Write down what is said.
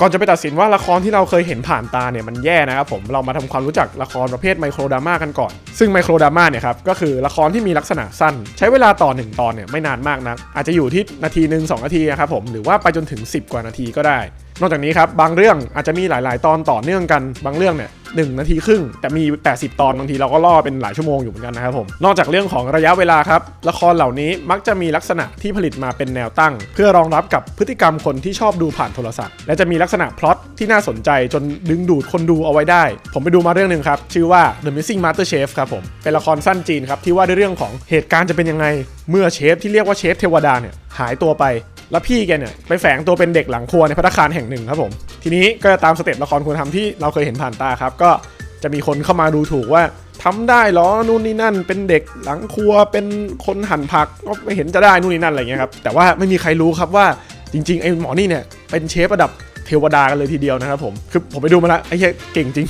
ก่อนจะไปตัดสินว่าละครที่เราเคยเห็นผ่านตาเนี่ยมันแย่นะครับผมเรามาทำความรู้จักละครประเภทไมโครดราม่ากันก่อน ซึ่งไมโครดราม่าเนี่ยครับก็คือละครที่มีลักษณะสั้น ใช้เวลาต่อหนึ่งตอนเนี่ยไม่นานมากนักอาจจะอยู่ที่นาทีหนึ่งสองนาทีนะครับผมหรือว่าไปจนถึง 10 กว่านาทีก็ได้ นอกจากนี้ครับบางเรื่องอาจจะมีหลาย ๆ ตอนต่อเนื่องกันบางเรื่องเนี่ยหนึ่งนาทีครึ่ง แต่มี 80 ตอนบางทีเราก็ล่อเป็นหลายชั่วโมงอยู่เหมือนกันนะครับผม นอกจากเรื่องของระยะเวลาครับ ละครเหล่านี้มักจะมีลักษณะที่ผลิตมาเป็นแนวตั้ง เพื่อรองรับกับพฤติกรรมคนที่ชอบดูผ่านโทรศัพท์ และจะมีลักษณะพล็อตที่น่าสนใจจนดึงดูดคนดูเอาไว้ได้ ผมไปดูมาเรื่องหนึ่งครับ ชื่อว่า The Missing Master Chef ครับผมเป็นละครสั้นจีนครับที่ว่าด้วยเรื่องของเหตุการณ์จะเป็นยังไง เมื่อเชฟที่เรียกว่าเชฟเทวดาเนี่ยหายตัวไป แล้วพี่แกเนี่ยไปแฝงตัวเป็นเด็กหลังครัวในพัตคารแห่งหนึ่งครับผม ทีนี้ก็จะตามสเต็ปละครคุณทำที่เราเคยเห็นผ่านตาครับ ก็จะมีคนเข้ามาดูถูกว่าทำได้เหรอนู่นนี่นั่น เป็นเด็กหลังครัวเป็นคนหั่นผักก็ไม่เห็นจะได้นู่นนี่นั่นอะไรเงี้ยครับแต่ว่าไม่มีใครรู้ครับว่าจริงๆไอ้หมอนี่เนี่ยเป็นเชฟระดับเทวดากันเลยทีเดียวนะครับผมคือผมไปดูมาแล้วไอ้เหี้ยเก่งจริง